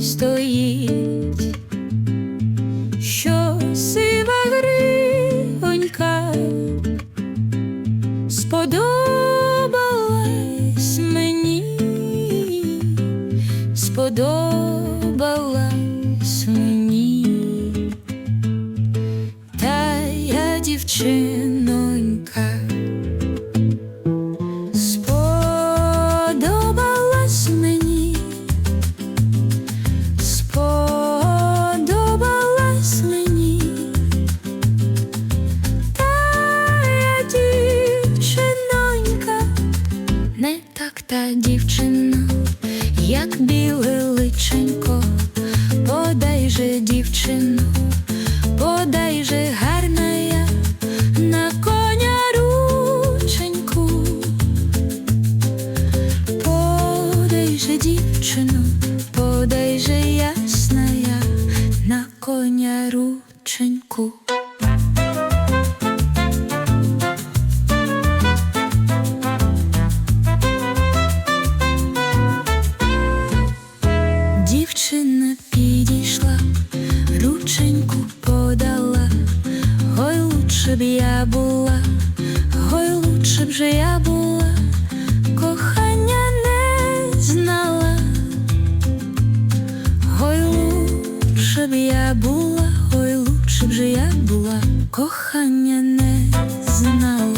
стоїть, що сива гривонька сподобалась мені, сподобалась мені, та я дівчинонька. Та дівчина, як біле личенько, подай же дівчину, Дівчина підійшла, рученьку подала, ой лучше б я була, ой лучше б же я була, кохання не знала, ой лучше б я була, ой лучше б же я була, кохання не знала.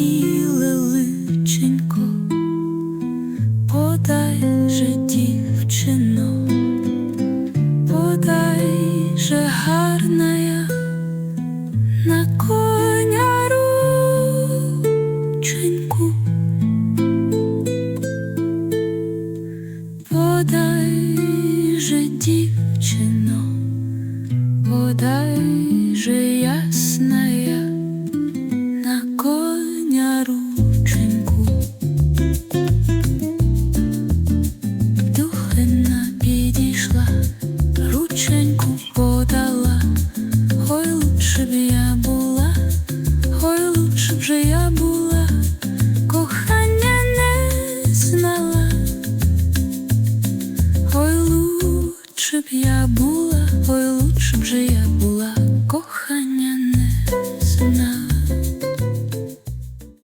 Біле подай же дівчино, подай же гарна я на коня рученьку. Дівчино. Подай же ясная на за рученьку Духина підійшла, рученьку подала, Ой, лучше б я була, Ой, лучше б я була, кохання не знала, Ой, лучше б я була, Ой, лучше б же я була, кохання.